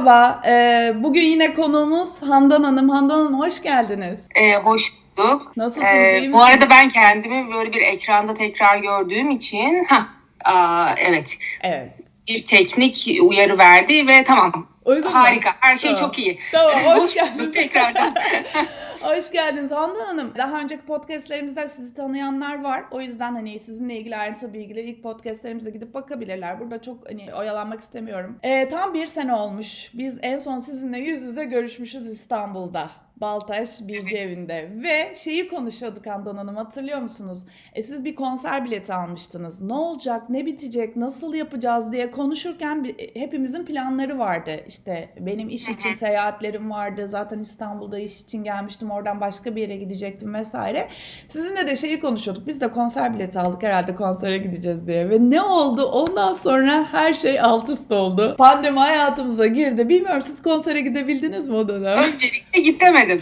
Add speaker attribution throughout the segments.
Speaker 1: merhaba. Ee, bugün yine konuğumuz Handan Hanım. Handan Hanım hoş geldiniz.
Speaker 2: Ee, hoş bulduk.
Speaker 1: Nasılsınız? İyi
Speaker 2: bu arada ben kendimi böyle bir ekranda tekrar gördüğüm için ha evet
Speaker 1: Evet.
Speaker 2: bir teknik uyarı verdi ve tamam
Speaker 1: Uygun mu?
Speaker 2: harika her şey
Speaker 1: Tamam.
Speaker 2: çok iyi.
Speaker 1: Tamam, hoş geldiniz.
Speaker 2: tekrardan.
Speaker 1: Hoş geldiniz Handan Hanım. Daha önceki podcastlerimizde sizi tanıyanlar var. O yüzden hani sizinle ilgili ayrıntılı bilgileri ilk podcastlerimize gidip bakabilirler. Burada çok hani oyalanmak istemiyorum. Ee, tam bir sene olmuş. Biz en son sizinle yüz yüze görüşmüşüz İstanbul'da. Baltaş Bilgi Evi'nde ve şeyi konuşuyorduk Handan Hanım hatırlıyor musunuz? E siz bir konser bileti almıştınız. Ne olacak, ne bitecek, nasıl yapacağız diye konuşurken e, hepimizin planları vardı. İşte benim iş için seyahatlerim vardı. Zaten İstanbul'da iş için gelmiştim. Oradan başka bir yere gidecektim vesaire. Sizinle de şeyi konuşuyorduk. Biz de konser bileti aldık herhalde konsere gideceğiz diye. Ve ne oldu? Ondan sonra her şey alt üst oldu. Pandemi hayatımıza girdi. Bilmiyorum siz konsere gidebildiniz mi o dönem?
Speaker 2: Öncelikle gidemedim.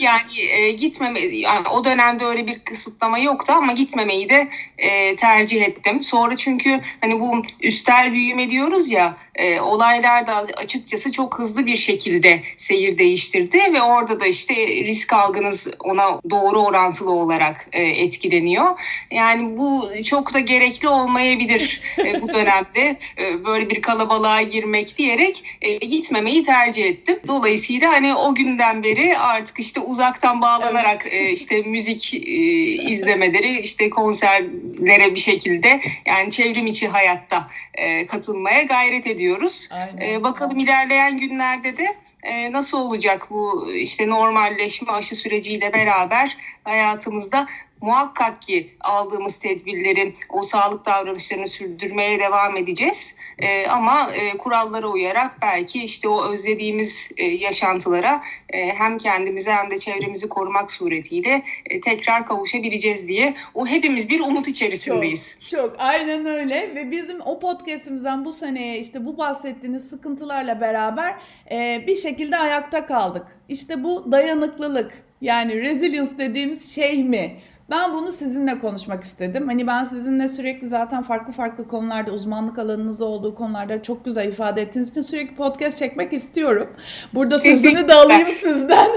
Speaker 2: yani e, gitmeme yani o dönemde öyle bir kısıtlama yoktu ama gitmemeyi de e, tercih ettim. Sonra çünkü hani bu üstel büyüme diyoruz ya e, olaylar da açıkçası çok hızlı bir şekilde seyir değiştirdi ve orada da işte risk algınız ona doğru orantılı olarak e, etkileniyor. Yani bu çok da gerekli olmayabilir e, bu dönemde e, böyle bir kalabalığa girmek diyerek e, gitmemeyi tercih ettim. Dolayısıyla hani o günden beri artık işte uzaktan bağlanarak e, işte müzik e, izlemeleri, işte konserlere bir şekilde yani çevrim içi hayatta e, katılmaya gayret ediyoruz.
Speaker 1: Aynen.
Speaker 2: E, bakalım ilerleyen günlerde de e, nasıl olacak bu işte normalleşme aşı süreciyle beraber hayatımızda muhakkak ki aldığımız tedbirleri, o sağlık davranışlarını sürdürmeye devam edeceğiz. E, ama e, kurallara uyarak belki işte o özlediğimiz e, yaşantılara e, hem kendimizi hem de çevremizi korumak suretiyle e, tekrar kavuşabileceğiz diye o hepimiz bir umut içerisindeyiz.
Speaker 1: Çok, çok aynen öyle ve bizim o podcastimizden bu seneye işte bu bahsettiğiniz sıkıntılarla beraber e, bir şekilde ayakta kaldık. İşte bu dayanıklılık yani resilience dediğimiz şey mi? Ben bunu sizinle konuşmak istedim. Hani ben sizinle sürekli zaten farklı farklı konularda uzmanlık alanınız olduğu konularda çok güzel ifade ettiğiniz için sürekli podcast çekmek istiyorum. Burada sözünü de alayım sizden.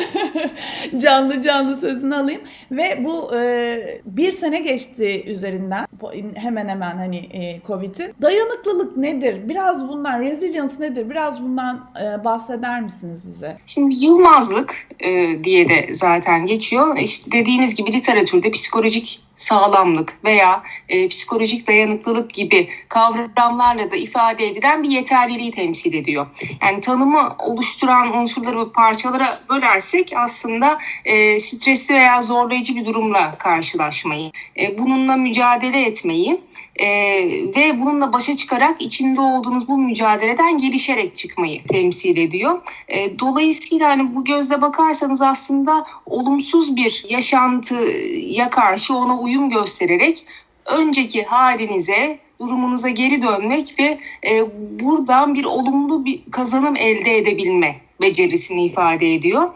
Speaker 1: canlı canlı sözünü alayım. Ve bu e, bir sene geçti üzerinden hemen hemen hani e, Covid'in. Dayanıklılık nedir? Biraz bundan, resilience nedir? Biraz bundan e, bahseder misiniz bize?
Speaker 2: Şimdi yılmazlık e, diye de zaten geçiyor. İşte dediğiniz gibi literatürde psikolojik escuro de que sağlamlık veya e, psikolojik dayanıklılık gibi kavramlarla da ifade edilen bir yeterliliği temsil ediyor. Yani tanımı oluşturan unsurları ve parçalara bölersek aslında e, stresli veya zorlayıcı bir durumla karşılaşmayı, e, bununla mücadele etmeyi e, ve bununla başa çıkarak içinde olduğunuz bu mücadeleden gelişerek çıkmayı temsil ediyor. E, dolayısıyla hani bu gözle bakarsanız aslında olumsuz bir yaşantıya karşı ona uyum göstererek önceki halinize, durumunuza geri dönmek ve e, buradan bir olumlu bir kazanım elde edebilme becerisini ifade ediyor.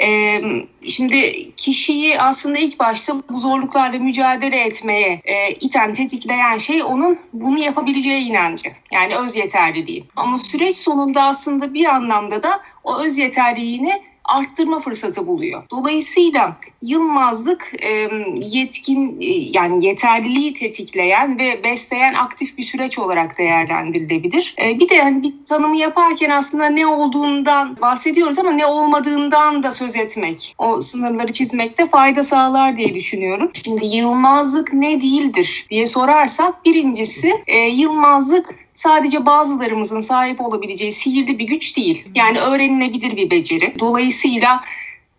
Speaker 2: E, şimdi kişiyi aslında ilk başta bu zorluklarla mücadele etmeye e, iten, tetikleyen şey onun bunu yapabileceği inancı. Yani öz yeterliliği. Ama süreç sonunda aslında bir anlamda da o öz yeterliliğini arttırma fırsatı buluyor. Dolayısıyla yılmazlık e, yetkin e, yani yeterliliği tetikleyen ve besleyen aktif bir süreç olarak değerlendirilebilir. E, bir de hani bir tanımı yaparken aslında ne olduğundan bahsediyoruz ama ne olmadığından da söz etmek, o sınırları çizmekte fayda sağlar diye düşünüyorum. Şimdi yılmazlık ne değildir diye sorarsak birincisi yılmazlık sadece bazılarımızın sahip olabileceği sihirli bir güç değil. Yani öğrenilebilir bir beceri. Dolayısıyla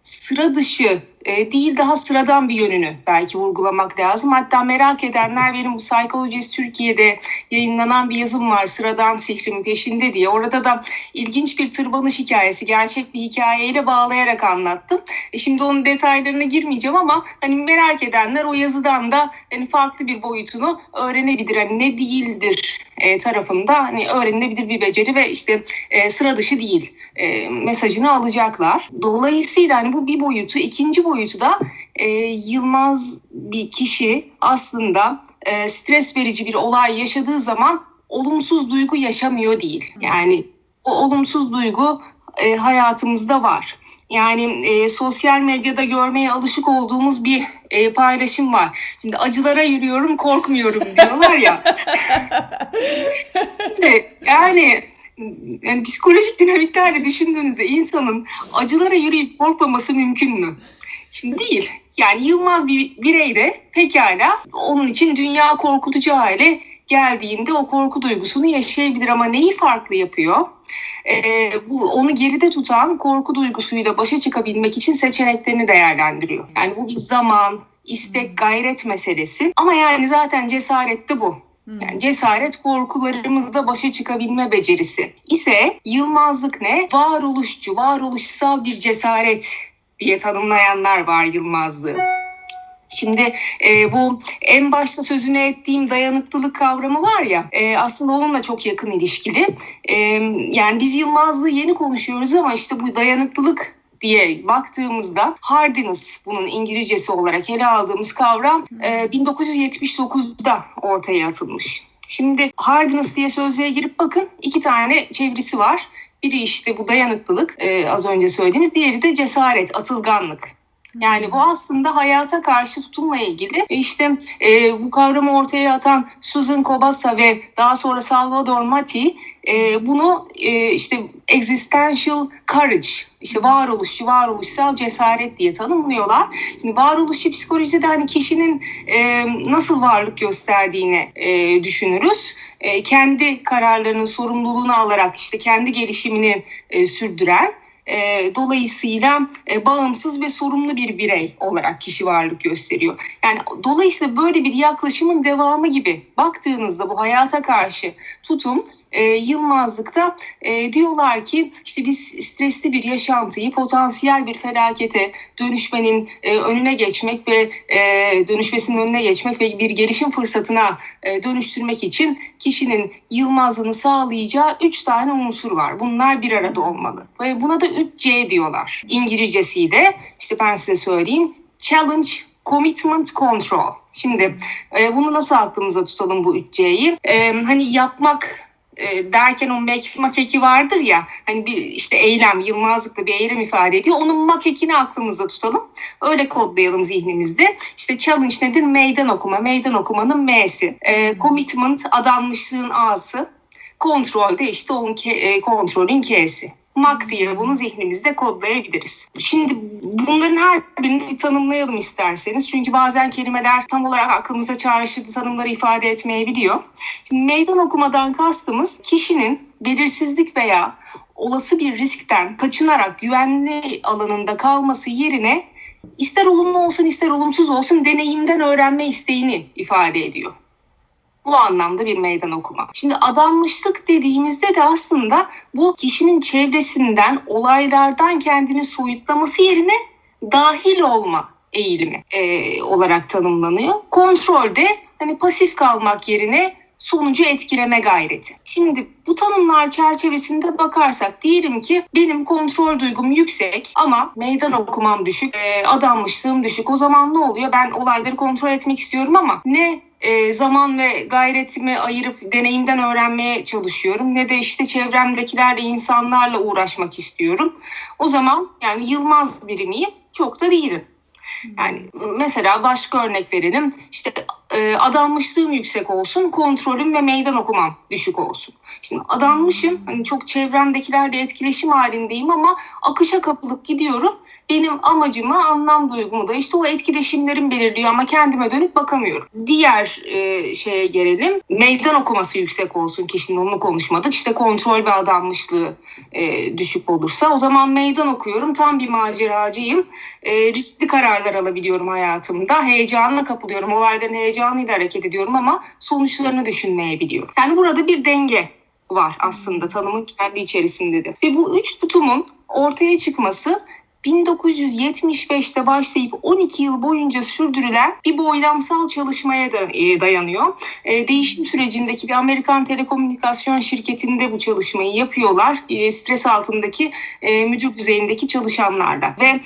Speaker 2: sıra dışı e, değil daha sıradan bir yönünü belki vurgulamak lazım. Hatta merak edenler benim bu Psychologist Türkiye'de yayınlanan bir yazım var sıradan sihrin peşinde diye. Orada da ilginç bir tırmanış hikayesi gerçek bir hikayeyle bağlayarak anlattım. E, şimdi onun detaylarına girmeyeceğim ama hani merak edenler o yazıdan da hani farklı bir boyutunu öğrenebilir. Hani ne değildir e, tarafında hani öğrenilebilir bir beceri ve işte e, sıra dışı değil e, mesajını alacaklar. Dolayısıyla hani bu bir boyutu, ikinci boyutu da e, Yılmaz bir kişi aslında e, stres verici bir olay yaşadığı zaman olumsuz duygu yaşamıyor değil. Yani o olumsuz duygu e, hayatımızda var. Yani e, sosyal medyada görmeye alışık olduğumuz bir e, paylaşım var. Şimdi acılara yürüyorum, korkmuyorum diyorlar ya. Yani yani psikolojik dinamiklerle düşündüğünüzde insanın acılara yürüyüp korkmaması mümkün mü? Şimdi değil. Yani Yılmaz bir birey de pekala onun için dünya korkutucu hale geldiğinde o korku duygusunu yaşayabilir ama neyi farklı yapıyor? Ee, bu onu geride tutan korku duygusuyla başa çıkabilmek için seçeneklerini değerlendiriyor. Yani bu bir zaman, istek, gayret meselesi. Ama yani zaten cesaret de bu. Yani cesaret korkularımızla başa çıkabilme becerisi ise Yılmazlık ne? Varoluşçu, varoluşsal bir cesaret diye tanımlayanlar var Yılmazlığı. Şimdi e, bu en başta sözünü ettiğim dayanıklılık kavramı var ya e, aslında onunla çok yakın ilişkili. E, yani biz Yılmazlığı yeni konuşuyoruz ama işte bu dayanıklılık diye baktığımızda hardiness bunun İngilizcesi olarak ele aldığımız kavram e, 1979'da ortaya atılmış. Şimdi hardiness diye sözlüğe girip bakın iki tane çevirisi var. Biri işte bu dayanıklılık e, az önce söylediğimiz diğeri de cesaret, atılganlık. Yani bu aslında hayata karşı tutumla ilgili. E işte e, bu kavramı ortaya atan Susan Kobasa ve daha sonra Salvador Mati e, bunu e, işte existential courage, işte varoluşçu, varoluşsal cesaret diye tanımlıyorlar. Şimdi varoluşçu psikolojide hani kişinin e, nasıl varlık gösterdiğini e, düşünürüz. E, kendi kararlarının sorumluluğunu alarak işte kendi gelişimini e, sürdüren e, dolayısıyla e, bağımsız ve sorumlu bir birey olarak kişi varlık gösteriyor. Yani dolayısıyla böyle bir yaklaşımın devamı gibi baktığınızda bu hayata karşı tutum e, Yılmazlık'ta e, diyorlar ki işte biz stresli bir yaşantıyı potansiyel bir felakete dönüşmenin e, önüne geçmek ve e, dönüşmesinin önüne geçmek ve bir gelişim fırsatına e, dönüştürmek için kişinin Yılmazlığını sağlayacağı üç tane unsur var. Bunlar bir arada olmalı ve buna da 3C diyorlar. İngilizcesiyle işte ben size söyleyeyim challenge, commitment, control. Şimdi e, bunu nasıl aklımıza tutalım bu 3C'yi? E, hani yapmak e, derken o make, makeki vardır ya hani bir işte eylem Yılmazlıkla bir eylem ifade ediyor. Onun makekini aklımızda tutalım. Öyle kodlayalım zihnimizde. İşte challenge nedir? Meydan okuma. Meydan okumanın M'si. E, commitment adanmışlığın A'sı. Kontrol de işte onun ke, e, kontrolün K'si. Mak diye bunu zihnimizde kodlayabiliriz. Şimdi bunların her birini bir tanımlayalım isterseniz. Çünkü bazen kelimeler tam olarak aklımızda çağrıştığı tanımları ifade etmeyebiliyor. Şimdi meydan okumadan kastımız kişinin belirsizlik veya olası bir riskten kaçınarak güvenli alanında kalması yerine ister olumlu olsun ister olumsuz olsun deneyimden öğrenme isteğini ifade ediyor. Bu anlamda bir meydan okuma. Şimdi adanmışlık dediğimizde de aslında bu kişinin çevresinden, olaylardan kendini soyutlaması yerine dahil olma eğilimi e, olarak tanımlanıyor. Kontrolde hani pasif kalmak yerine sonucu etkileme gayreti. Şimdi bu tanımlar çerçevesinde bakarsak diyelim ki benim kontrol duygum yüksek ama meydan okumam düşük, e, adanmışlığım düşük. O zaman ne oluyor? Ben olayları kontrol etmek istiyorum ama ne e, zaman ve gayretimi ayırıp deneyimden öğrenmeye çalışıyorum ne de işte çevremdekilerle insanlarla uğraşmak istiyorum. O zaman yani Yılmaz biri miyim? Çok da değilim. Yani mesela başka örnek verelim. İşte e, adanmışlığım yüksek olsun, kontrolüm ve meydan okumam düşük olsun. Şimdi adanmışım, hani çok çevremdekilerle etkileşim halindeyim ama akışa kapılıp gidiyorum. Benim amacımı, anlam duygumu da işte o etkileşimlerim belirliyor ama kendime dönüp bakamıyorum. Diğer e, şeye gelelim. Meydan okuması yüksek olsun kişinin onu konuşmadık. İşte kontrol ve adanmışlığı e, düşük olursa o zaman meydan okuyorum. Tam bir maceracıyım. E, riskli kararlar alabiliyorum hayatımda. Heyecanla kapılıyorum. Olayların heyecanıyla hareket ediyorum ama sonuçlarını düşünmeyebiliyorum. Yani burada bir denge var aslında tanımın kendi içerisindedir. Ve bu üç tutumun ortaya çıkması 1975'te başlayıp 12 yıl boyunca sürdürülen bir boylamsal çalışmaya da e, dayanıyor. E, değişim sürecindeki bir Amerikan telekomünikasyon şirketinde bu çalışmayı yapıyorlar. E, stres altındaki müdür düzeyindeki çalışanlarla ve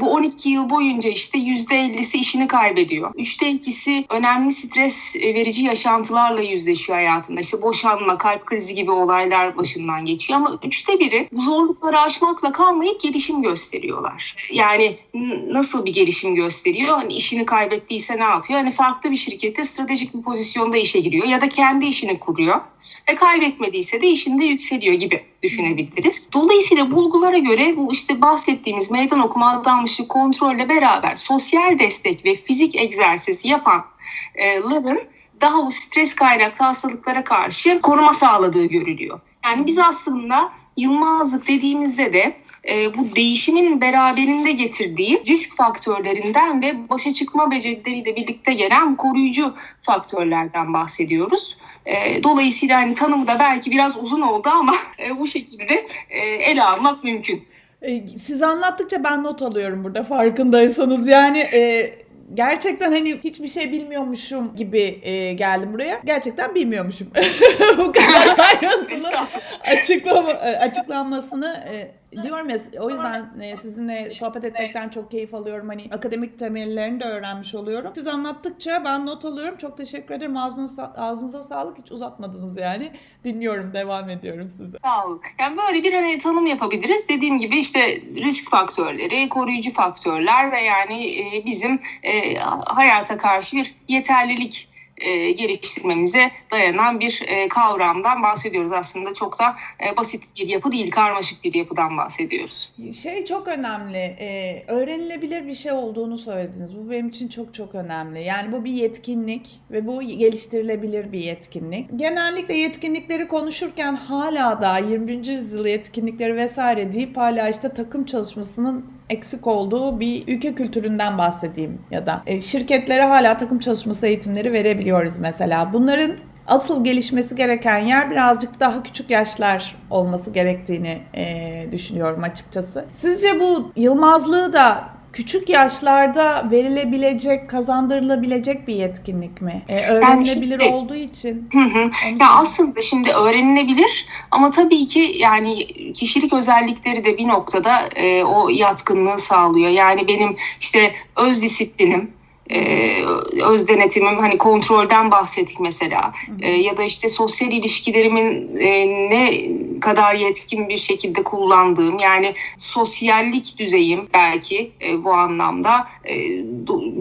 Speaker 2: bu 12 yıl boyunca işte %50'si işini kaybediyor. Üçte ikisi önemli stres verici yaşantılarla yüzleşiyor hayatında. İşte boşanma, kalp krizi gibi olaylar başından geçiyor ama üçte biri bu zorlukları aşmakla kalmayıp gelişim gösteriyorlar. Yani nasıl bir gelişim gösteriyor? Hani işini kaybettiyse ne yapıyor? Hani farklı bir şirkette stratejik bir pozisyonda işe giriyor ya da kendi işini kuruyor ve kaybetmediyse de işinde yükseliyor gibi düşünebiliriz. Dolayısıyla bulgulara göre bu işte bahsettiğimiz meydan okuma adanmışlık kontrolle beraber sosyal destek ve fizik egzersiz yapanların daha bu stres kaynaklı hastalıklara karşı koruma sağladığı görülüyor. Yani biz aslında Yılmazlık dediğimizde de e, bu değişimin beraberinde getirdiği risk faktörlerinden ve başa çıkma becerileriyle birlikte gelen koruyucu faktörlerden bahsediyoruz. E, dolayısıyla hani tanımı da belki biraz uzun oldu ama e, bu şekilde e, ele almak mümkün.
Speaker 1: E, Siz anlattıkça ben not alıyorum burada farkındaysanız. Yani e, gerçekten hani hiçbir şey bilmiyormuşum gibi e, geldim buraya. Gerçekten bilmiyormuşum. Bu kadar ayrıntılı açıklama, e, açıklanmasını e, diyorum ya o yüzden e, sizinle sohbet etmekten çok keyif alıyorum. Hani akademik temellerini de öğrenmiş oluyorum. Siz anlattıkça ben not alıyorum. Çok teşekkür ederim. Ağzınıza, ağzınıza sağlık. Hiç uzatmadınız yani. Dinliyorum, devam ediyorum size.
Speaker 2: Sağ olun. Yani böyle bir hani tanım yapabiliriz. Dediğim gibi işte risk faktörleri, koruyucu faktörler ve yani e, bizim e, hayata karşı bir yeterlilik e, geliştirmemize dayanan bir e, kavramdan bahsediyoruz. Aslında çok da e, basit bir yapı değil, karmaşık bir yapıdan bahsediyoruz.
Speaker 1: Şey çok önemli. e, öğrenilebilir bir şey olduğunu söylediniz. Bu benim için çok çok önemli. Yani bu bir yetkinlik ve bu geliştirilebilir bir yetkinlik. Genellikle yetkinlikleri konuşurken hala da 21. yüzyıl yetkinlikleri vesaire deyip hala işte takım çalışmasının eksik olduğu bir ülke kültüründen bahsedeyim ya da e, şirketlere hala takım çalışması eğitimleri verebiliyoruz mesela. Bunların asıl gelişmesi gereken yer birazcık daha küçük yaşlar olması gerektiğini e, düşünüyorum açıkçası. Sizce bu Yılmazlığı da küçük yaşlarda verilebilecek, kazandırılabilecek bir yetkinlik mi? E, öğrenilebilir
Speaker 2: şimdi-
Speaker 1: olduğu için.
Speaker 2: Hı hı. Ya aslında şimdi öğrenilebilir ama tabii ki yani kişilik özellikleri de bir noktada e, o yatkınlığı sağlıyor. Yani benim işte öz disiplinim, e, öz denetimim hani kontrolden bahsettik mesela. E, ya da işte sosyal ilişkilerimin e, ne kadar yetkin bir şekilde kullandığım yani sosyallik düzeyim belki e, bu anlamda e,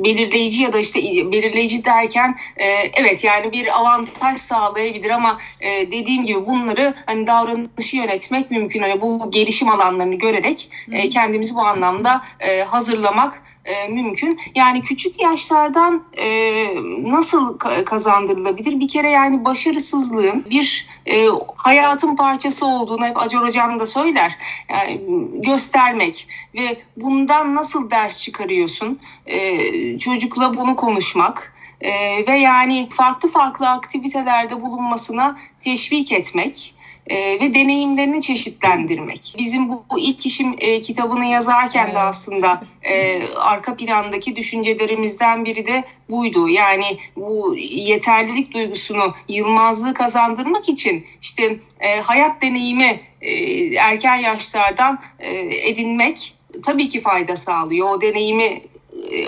Speaker 2: belirleyici ya da işte belirleyici derken e, evet yani bir avantaj sağlayabilir ama e, dediğim gibi bunları hani davranışı yönetmek mümkün. Hani bu gelişim alanlarını görerek e, kendimizi bu anlamda e, hazırlamak e, mümkün. Yani küçük yaşlardan e, nasıl ka- kazandırılabilir? Bir kere yani başarısızlığın bir e, hayatın parçası olduğunu hep Acar Hocam da söyler. Yani göstermek ve bundan nasıl ders çıkarıyorsun? E, çocukla bunu konuşmak e, ve yani farklı farklı aktivitelerde bulunmasına teşvik etmek e, ve deneyimlerini çeşitlendirmek. Bizim bu, bu ilk işim e, kitabını yazarken
Speaker 1: Evet.
Speaker 2: de aslında e, arka plandaki düşüncelerimizden biri de buydu. Yani bu yeterlilik duygusunu, yılmazlığı kazandırmak için işte e, hayat deneyimi e, erken yaşlardan e, edinmek tabii ki fayda sağlıyor. O deneyimi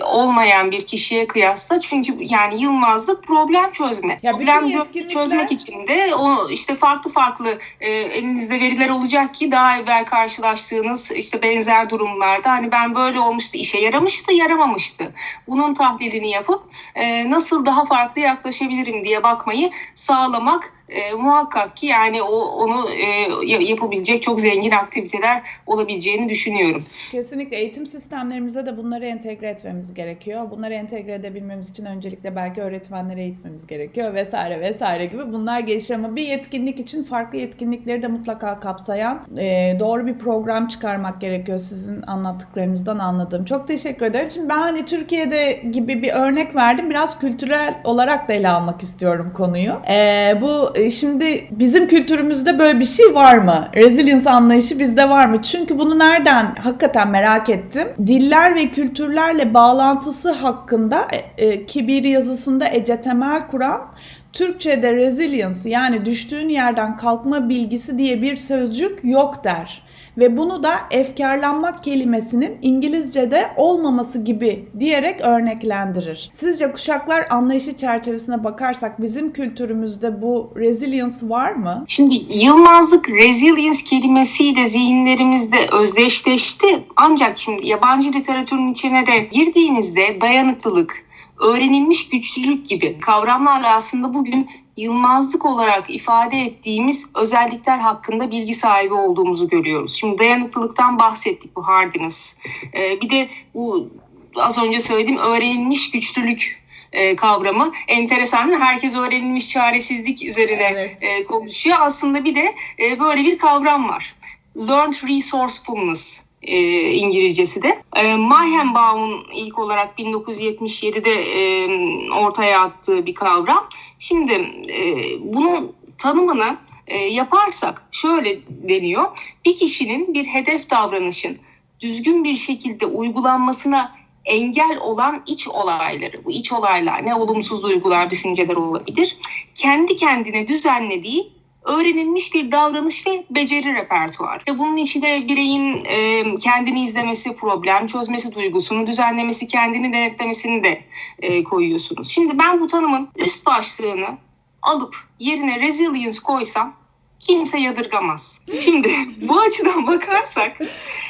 Speaker 2: olmayan bir kişiye kıyasla çünkü yani yılmazlık problem çözme.
Speaker 1: Ya
Speaker 2: problem
Speaker 1: yetkinlikler-
Speaker 2: çözmek için de o işte farklı farklı e, elinizde veriler olacak ki daha evvel karşılaştığınız işte benzer durumlarda hani ben böyle olmuştu işe yaramıştı yaramamıştı. Bunun tahlilini yapıp e, nasıl daha farklı yaklaşabilirim diye bakmayı sağlamak e, muhakkak ki yani o onu e, ya- yapabilecek çok zengin aktiviteler olabileceğini düşünüyorum.
Speaker 1: Kesinlikle eğitim sistemlerimize de bunları entegre etmemiz gerekiyor. Bunları entegre edebilmemiz için öncelikle belki öğretmenleri eğitmemiz gerekiyor vesaire vesaire gibi bunlar gelişiyor ama bir yetkinlik için farklı yetkinlikleri de mutlaka kapsayan e, doğru bir program çıkarmak gerekiyor sizin anlattıklarınızdan anladığım. Çok teşekkür ederim. Şimdi ben hani Türkiye'de gibi bir örnek verdim. Biraz kültürel olarak da ele almak istiyorum konuyu. E, bu şimdi bizim kültürümüzde böyle bir şey var mı? Resilience anlayışı bizde var mı? Çünkü bunu nereden hakikaten merak ettim. Diller ve kültürlerle bağlantısı hakkında e, e, Kibir yazısında Ece Temel kuran Türkçe'de resilience yani düştüğün yerden kalkma bilgisi diye bir sözcük yok der. Ve bunu da efkarlanmak kelimesinin İngilizce'de olmaması gibi diyerek örneklendirir. Sizce kuşaklar anlayışı çerçevesine bakarsak bizim kültürümüzde bu resilience var mı?
Speaker 2: Şimdi yılmazlık resilience kelimesiyle zihinlerimizde özdeşleşti. Ancak şimdi yabancı literatürün içine de girdiğinizde dayanıklılık, öğrenilmiş güçlülük gibi kavramlarla aslında bugün yılmazlık olarak ifade ettiğimiz özellikler hakkında bilgi sahibi olduğumuzu görüyoruz. Şimdi dayanıklılıktan bahsettik bu hardiness. Ee, bir de bu az önce söylediğim öğrenilmiş güçlülük e, kavramı enteresan. Herkes öğrenilmiş çaresizlik üzerine
Speaker 1: Evet.
Speaker 2: e, konuşuyor. Aslında bir de e, böyle bir kavram var. Learned resourcefulness e, İngilizcesi de. E, Mayhenbaum'un ilk olarak 1977'de e, ortaya attığı bir kavram. Şimdi e, bunun tanımını e, yaparsak şöyle deniyor. Bir kişinin bir hedef davranışın düzgün bir şekilde uygulanmasına engel olan iç olayları, bu iç olaylar ne olumsuz duygular, düşünceler olabilir. Kendi kendine düzenlediği öğrenilmiş bir davranış ve beceri repertuar. Ve bunun içinde bireyin e, kendini izlemesi, problem çözmesi duygusunu, düzenlemesi, kendini denetlemesini de e, koyuyorsunuz. Şimdi ben bu tanımın üst başlığını alıp yerine resilience koysam kimse yadırgamaz. Şimdi bu açıdan bakarsak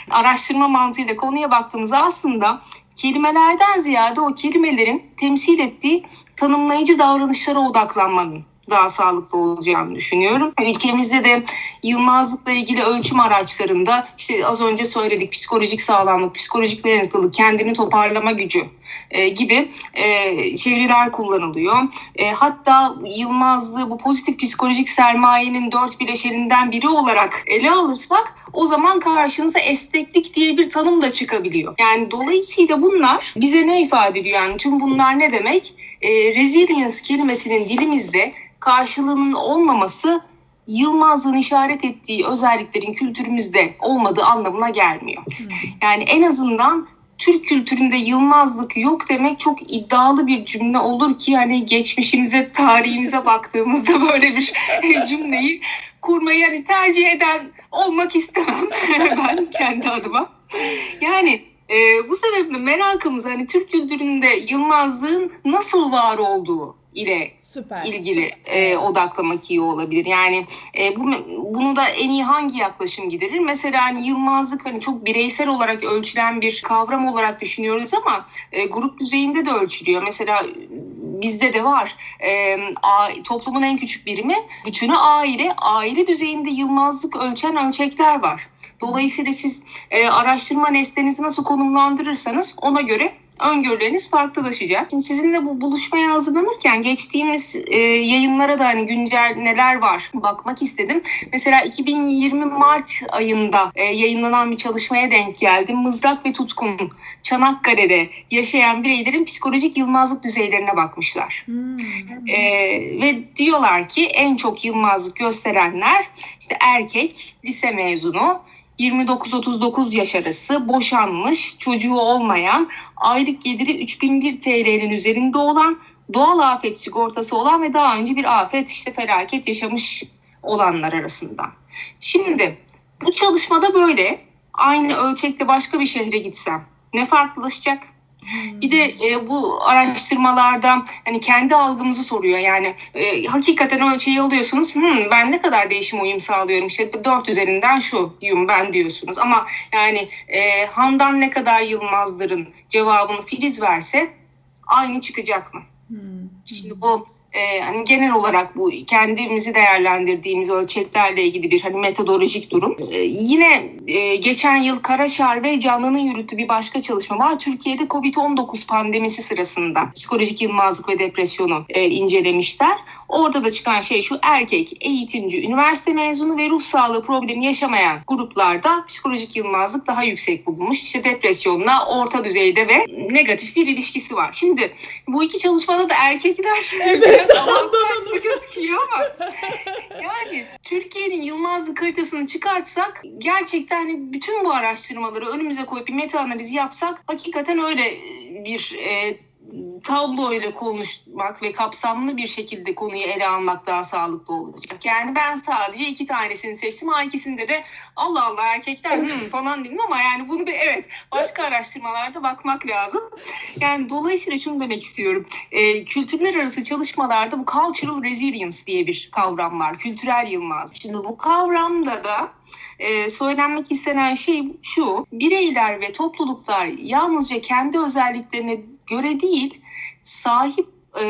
Speaker 2: araştırma mantığıyla konuya baktığımızda aslında kelimelerden ziyade o kelimelerin temsil ettiği tanımlayıcı davranışlara odaklanmanın daha sağlıklı olacağını düşünüyorum. Ülkemizde de yılmazlıkla ilgili ölçüm araçlarında işte az önce söyledik psikolojik sağlamlık, psikolojik dayanıklılık, kendini toparlama gücü e, gibi e, çeviriler kullanılıyor. E, hatta Yılmazlığı bu pozitif psikolojik sermayenin dört bileşeninden biri olarak ele alırsak o zaman karşınıza esneklik diye bir tanım da çıkabiliyor. Yani dolayısıyla bunlar bize ne ifade ediyor? Yani tüm bunlar ne demek? E, resilience kelimesinin dilimizde karşılığının olmaması Yılmaz'ın işaret ettiği özelliklerin kültürümüzde olmadığı anlamına gelmiyor. Yani en azından Türk kültüründe Yılmazlık yok demek çok iddialı bir cümle olur ki hani geçmişimize, tarihimize baktığımızda böyle bir cümleyi kurmayı yani tercih eden olmak istemem ben kendi adıma. Yani e, bu sebeple merakımız hani Türk kültüründe Yılmazlığın nasıl var olduğu ile
Speaker 1: Süper.
Speaker 2: ilgili e, odaklamak iyi olabilir. Yani e, bu, bunu da en iyi hangi yaklaşım giderir? Mesela hani Yılmazlık hani çok bireysel olarak ölçülen bir kavram olarak düşünüyoruz ama e, grup düzeyinde de ölçülüyor. Mesela bizde de var. E, a, toplumun en küçük birimi bütünü aile. Aile düzeyinde Yılmazlık ölçen ölçekler var. Dolayısıyla siz e, araştırma nesnenizi nasıl konumlandırırsanız ona göre öngörüleriniz farklılaşacak. Şimdi sizinle bu buluşmaya hazırlanırken geçtiğimiz e, yayınlara da hani güncel neler var bakmak istedim. Mesela 2020 Mart ayında e, yayınlanan bir çalışmaya denk geldim. Mızrak ve Tutkun Çanakkale'de yaşayan bireylerin psikolojik yılmazlık düzeylerine bakmışlar.
Speaker 1: Hmm.
Speaker 2: E, ve diyorlar ki en çok yılmazlık gösterenler işte erkek, lise mezunu, 29-39 yaş arası, boşanmış, çocuğu olmayan, aylık geliri 3001 TL'nin üzerinde olan, doğal afet sigortası olan ve daha önce bir afet işte felaket yaşamış olanlar arasında. Şimdi bu çalışmada böyle aynı ölçekte başka bir şehre gitsem ne farklılaşacak? Bir de e, bu araştırmalarda hani kendi algımızı soruyor. Yani e, hakikaten ölçeği alıyorsunuz. Hmm, ben ne kadar değişim uyum sağlıyorum? İşte 4 üzerinden şuyum ben diyorsunuz. Ama yani e, Handan ne kadar Yılmazdır'ın cevabını Filiz verse aynı çıkacak mı?
Speaker 1: Hmm.
Speaker 2: Şimdi bu e, hani genel olarak bu kendimizi değerlendirdiğimiz ölçeklerle ilgili bir hani metodolojik durum. E, yine e, geçen yıl Karaşar ve Canlı'nın yürüttüğü bir başka çalışma var. Türkiye'de Covid-19 pandemisi sırasında psikolojik yılmazlık ve depresyonu e, incelemişler. Orada da çıkan şey şu erkek, eğitimci, üniversite mezunu ve ruh sağlığı problemi yaşamayan gruplarda psikolojik yılmazlık daha yüksek bulunmuş. İşte depresyonla orta düzeyde ve negatif bir ilişkisi var. Şimdi bu iki çalışmada da erkekler
Speaker 1: Evet. Evet
Speaker 2: Tam
Speaker 1: Handan
Speaker 2: tersi gözüküyor ama yani Türkiye'nin Yılmazlık haritasını çıkartsak gerçekten hani bütün bu araştırmaları önümüze koyup bir meta analiz yapsak hakikaten öyle bir e, tablo ile konuşmak ve kapsamlı bir şekilde konuyu ele almak daha sağlıklı olacak. Yani ben sadece iki tanesini seçtim. Ha ikisinde de Allah Allah erkekler hmm, falan dedim ama yani bunu bir evet başka araştırmalarda bakmak lazım. Yani dolayısıyla şunu demek istiyorum. E, kültürler arası çalışmalarda bu cultural resilience diye bir kavram var. Kültürel yılmaz. Şimdi bu kavramda da e, söylenmek istenen şey şu. Bireyler ve topluluklar yalnızca kendi özelliklerine göre değil sahip e,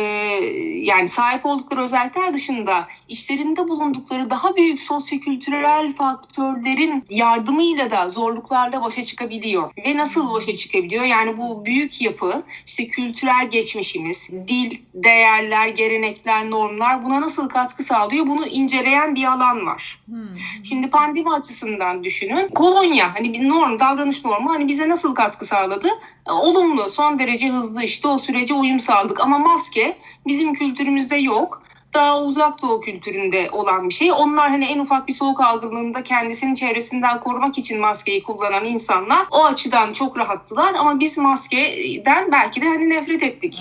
Speaker 2: yani sahip oldukları özellikler dışında işlerinde bulundukları daha büyük sosyokültürel faktörlerin yardımıyla da zorluklarla başa çıkabiliyor. Ve nasıl başa çıkabiliyor? Yani bu büyük yapı, işte kültürel geçmişimiz, dil, değerler, gelenekler, normlar buna nasıl katkı sağlıyor? Bunu inceleyen bir alan var.
Speaker 1: Hmm.
Speaker 2: Şimdi pandemi açısından düşünün. Kolonya hani bir norm, davranış normu hani bize nasıl katkı sağladı? E, Olumlu, son derece hızlı işte o sürece uyum sağladık. Ama maske bizim kültürümüzde yok. Daha uzak doğu kültüründe olan bir şey. Onlar hani en ufak bir soğuk algınlığında kendisini çevresinden korumak için maskeyi kullanan insanlar o açıdan çok rahattılar. Ama biz maskeden belki de hani nefret ettik.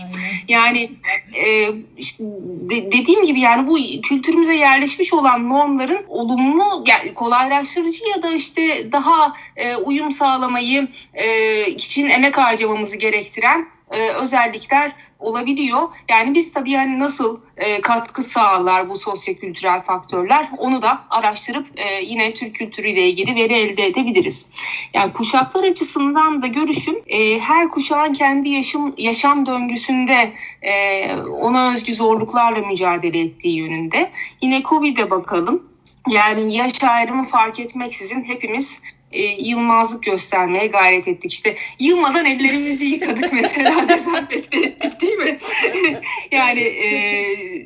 Speaker 2: Yani e, işte de- dediğim gibi yani bu kültürümüze yerleşmiş olan normların olumlu yani kolaylaştırıcı ya da işte daha e, uyum sağlamayı e, için emek harcamamızı gerektiren e, özellikler olabiliyor. Yani biz tabii yani nasıl e, katkı sağlar bu sosyokültürel faktörler onu da araştırıp e, yine Türk kültürüyle ilgili veri elde edebiliriz. Yani kuşaklar açısından da görüşüm e, her kuşağın kendi yaşam yaşam döngüsünde e, ona özgü zorluklarla mücadele ettiği yönünde. Yine Covid'e bakalım. Yani yaş ayrımı fark etmeksizin hepimiz e, yılmazlık göstermeye gayret ettik. İşte yılmadan ellerimizi yıkadık mesela dezenfekte ettik değil mi? yani e,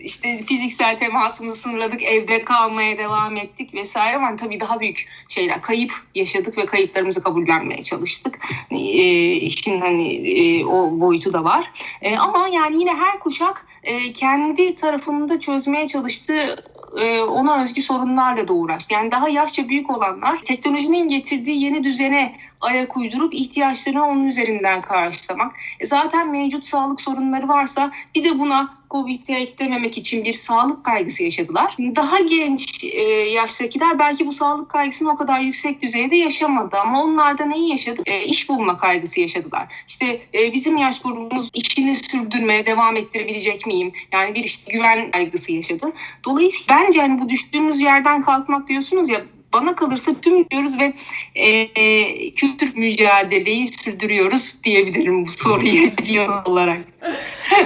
Speaker 2: işte fiziksel temasımızı sınırladık, evde kalmaya devam ettik vesaire ama tabii daha büyük şeyler, kayıp yaşadık ve kayıplarımızı kabullenmeye çalıştık. E, işin hani e, o boyutu da var. E, ama yani yine her kuşak e, kendi tarafında çözmeye çalıştığı e, ona özgü sorunlarla da uğraştı. Yani daha yaşça büyük olanlar teknolojinin getirdiği yeni düzene ayak uydurup ihtiyaçlarını onun üzerinden karşılamak. E, zaten mevcut sağlık sorunları varsa bir de buna Covid'i eklememek için bir sağlık kaygısı yaşadılar. Daha genç e, yaştakiler belki bu sağlık kaygısını o kadar yüksek düzeyde yaşamadı ama onlar da neyi yaşadı? E, iş bulma kaygısı yaşadılar. İşte e, bizim yaş grubumuz işini sürdürmeye devam ettirebilecek miyim? Yani bir işte güven kaygısı yaşadı. Dolayısıyla bence hani bu düştüğümüz yerden kalkmak diyorsunuz ya bana kalırsa tüm diyoruz ve e, e, kültür mücadeleyi sürdürüyoruz diyebilirim bu soruya cevap olarak.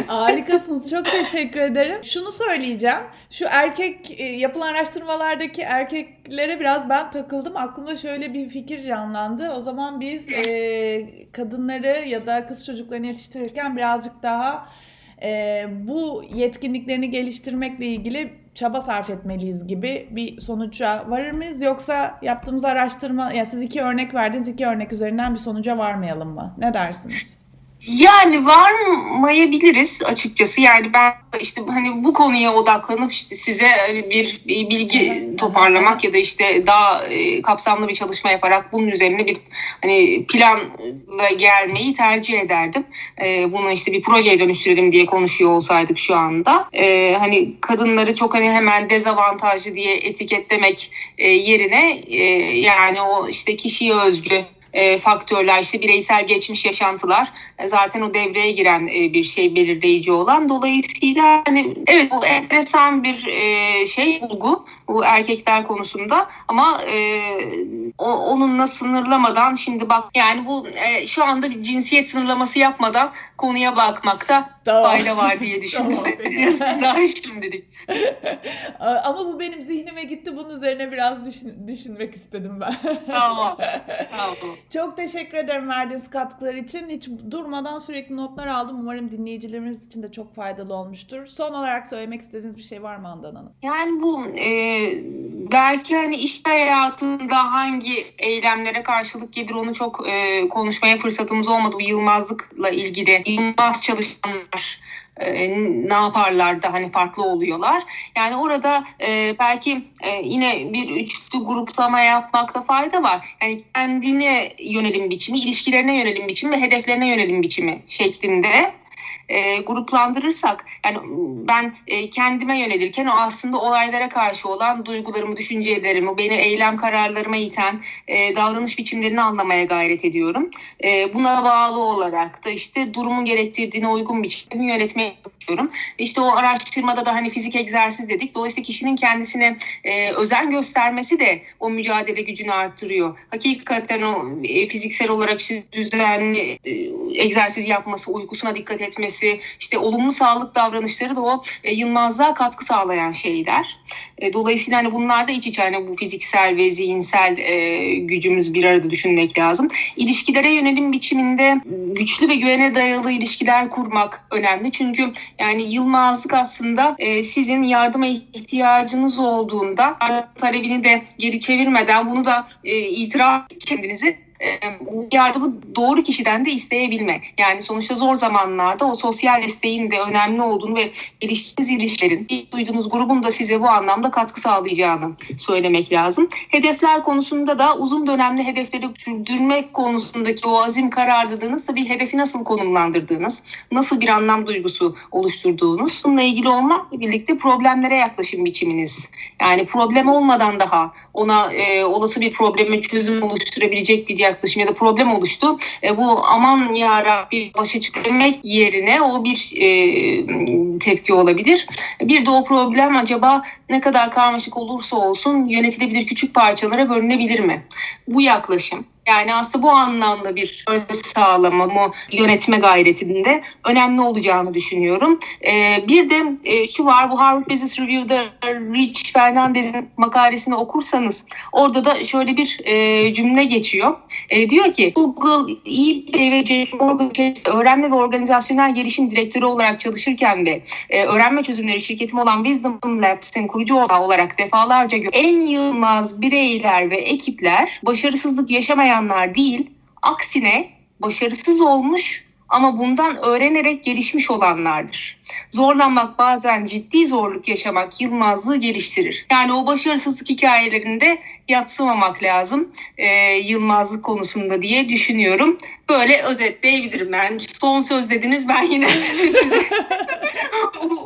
Speaker 1: Harikasınız. Çok teşekkür ederim. Şunu söyleyeceğim. Şu erkek e, yapılan araştırmalardaki erkeklere biraz ben takıldım. Aklımda şöyle bir fikir canlandı. O zaman biz e, kadınları ya da kız çocuklarını yetiştirirken birazcık daha e, bu yetkinliklerini geliştirmekle ilgili çaba sarf etmeliyiz gibi bir sonuca varır mıyız? Yoksa yaptığımız araştırma, ya siz iki örnek verdiniz, iki örnek üzerinden bir sonuca varmayalım mı? Ne dersiniz?
Speaker 2: Yani varmayabiliriz açıkçası. Yani ben işte hani bu konuya odaklanıp işte size bir, bir bilgi toparlamak ya da işte daha e, kapsamlı bir çalışma yaparak bunun üzerine bir hani planla gelmeyi tercih ederdim. E, bunu işte bir projeye dönüştürelim diye konuşuyor olsaydık şu anda. E, hani kadınları çok hani hemen dezavantajlı diye etiketlemek yerine yani o işte kişiye özgü e, faktörler işte bireysel geçmiş yaşantılar e, zaten o devreye giren e, bir şey belirleyici olan dolayısıyla hani evet bu enteresan bir e, şey bulgu bu erkekler konusunda ama e, o, onunla sınırlamadan şimdi bak yani bu e, şu anda bir cinsiyet sınırlaması yapmadan konuya bakmakta
Speaker 1: Tamam.
Speaker 2: fayda var diye düşündüm.
Speaker 1: Tamam,
Speaker 2: azından şimdilik.
Speaker 1: Ama bu benim zihnime gitti. Bunun üzerine biraz düşün- düşünmek istedim ben.
Speaker 2: Tamam. Tamam.
Speaker 1: Çok teşekkür ederim verdiğiniz katkılar için. Hiç durmadan sürekli notlar aldım. Umarım dinleyicilerimiz için de çok faydalı olmuştur. Son olarak söylemek istediğiniz bir şey var mı Handan Hanım?
Speaker 2: Yani bu e, belki hani iş hayatında hangi eylemlere karşılık gelir onu çok e, konuşmaya fırsatımız olmadı. Bu Yılmazlıkla ilgili Yılmaz çalışanlar e, ne yaparlar da hani farklı oluyorlar. Yani orada e, belki e, yine bir üçlü gruplama yapmakta fayda var. Yani kendine yönelim biçimi, ilişkilerine yönelim biçimi ve hedeflerine yönelim biçimi şeklinde e, gruplandırırsak yani ben e, kendime yönelirken o aslında olaylara karşı olan duygularımı, düşüncelerimi, beni eylem kararlarıma iten e, davranış biçimlerini anlamaya gayret ediyorum. E, buna bağlı olarak da işte durumun gerektirdiğine uygun biçimde yönetmeye çalışıyorum. İşte o araştırmada da hani fizik egzersiz dedik. Dolayısıyla kişinin kendisine e, özen göstermesi de o mücadele gücünü artırıyor. Hakikaten o e, fiziksel olarak işte düzenli e, egzersiz yapması, uykusuna dikkat etmesi, işte olumlu sağlık davranışları da o e, yılmazlığa katkı sağlayan şeyler. E, dolayısıyla hani bunlar da iç içe hani bu fiziksel ve zihinsel e, gücümüz bir arada düşünmek lazım. İlişkilere yönelim biçiminde güçlü ve güvene dayalı ilişkiler kurmak önemli. Çünkü yani yılmazlık aslında e, sizin yardıma ihtiyacınız olduğunda talebini de geri çevirmeden bunu da e, itiraf kendinizi bu yardımı doğru kişiden de isteyebilme. Yani sonuçta zor zamanlarda o sosyal desteğin de önemli olduğunu ve geliştiğiniz ilişkilerin, ilk duyduğunuz grubun da size bu anlamda katkı sağlayacağını söylemek lazım. Hedefler konusunda da uzun dönemli hedefleri sürdürmek konusundaki o azim kararlılığınız da bir hedefi nasıl konumlandırdığınız, nasıl bir anlam duygusu oluşturduğunuz, bununla ilgili olmakla birlikte problemlere yaklaşım biçiminiz. Yani problem olmadan daha ona e, olası bir probleme çözüm oluşturabilecek bir yaklaşım ya da problem oluştu. E, bu aman yarabbi başa çıkabilmek yerine o bir e, tepki olabilir. Bir de o problem acaba ne kadar karmaşık olursa olsun yönetilebilir küçük parçalara bölünebilir mi? Bu yaklaşım. Yani aslında bu anlamda bir sağlamamı yönetme gayretinde önemli olacağını düşünüyorum. Ee, bir de e, şu var bu Harvard Business Review'da Rich Fernandez'in makalesini okursanız orada da şöyle bir e, cümle geçiyor. E, diyor ki Google, eBay ve JP Morgan öğrenme ve organizasyonel gelişim direktörü olarak çalışırken de e, öğrenme çözümleri şirketim olan Wisdom Labs'in kurucu olarak defalarca en yılmaz bireyler ve ekipler başarısızlık yaşamayanlar değil, aksine başarısız olmuş ama bundan öğrenerek gelişmiş olanlardır. Zorlanmak bazen ciddi zorluk yaşamak yılmazlığı geliştirir. Yani o başarısızlık hikayelerinde yatsımamak lazım e, yılmazlık konusunda diye düşünüyorum. Böyle özetleyebilirim ben. Son söz dediniz ben yine size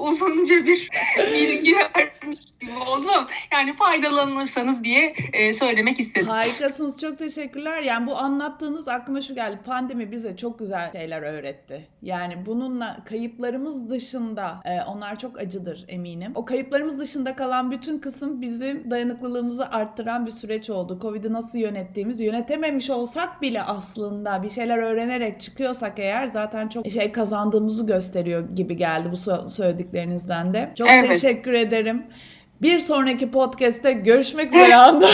Speaker 2: uzunca bir bilgi vermiş gibi oldum. Yani faydalanırsanız diye e, söylemek istedim.
Speaker 1: Harikasınız. Çok teşekkürler. Yani bu anlattığınız aklıma şu geldi. Pandemi bize çok güzel şeyler öğretti. Yani bununla kayıplarımız dışında e, onlar çok acıdır eminim. O kayıplarımız dışında kalan bütün kısım bizim dayanıklılığımızı arttıran bir süreç oldu. Covid'i nasıl yönettiğimiz, yönetememiş olsak bile aslında bir şeyler öğrenerek çıkıyorsak eğer zaten çok şey kazandığımızı gösteriyor gibi geldi bu so- söylediklerinizden de. Çok
Speaker 2: Evet.
Speaker 1: teşekkür ederim. Bir sonraki podcast'te görüşmek üzere.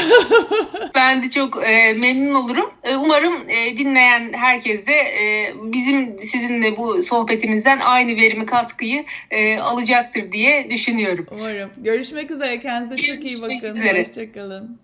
Speaker 2: Ben de çok e, memnun olurum. E, umarım e, dinleyen herkes de e, bizim sizinle bu sohbetimizden aynı verimi katkıyı e, alacaktır diye düşünüyorum.
Speaker 1: Umarım. Görüşmek üzere. Kendinize çok iyi bakın.
Speaker 2: üzere.
Speaker 1: Hoşçakalın.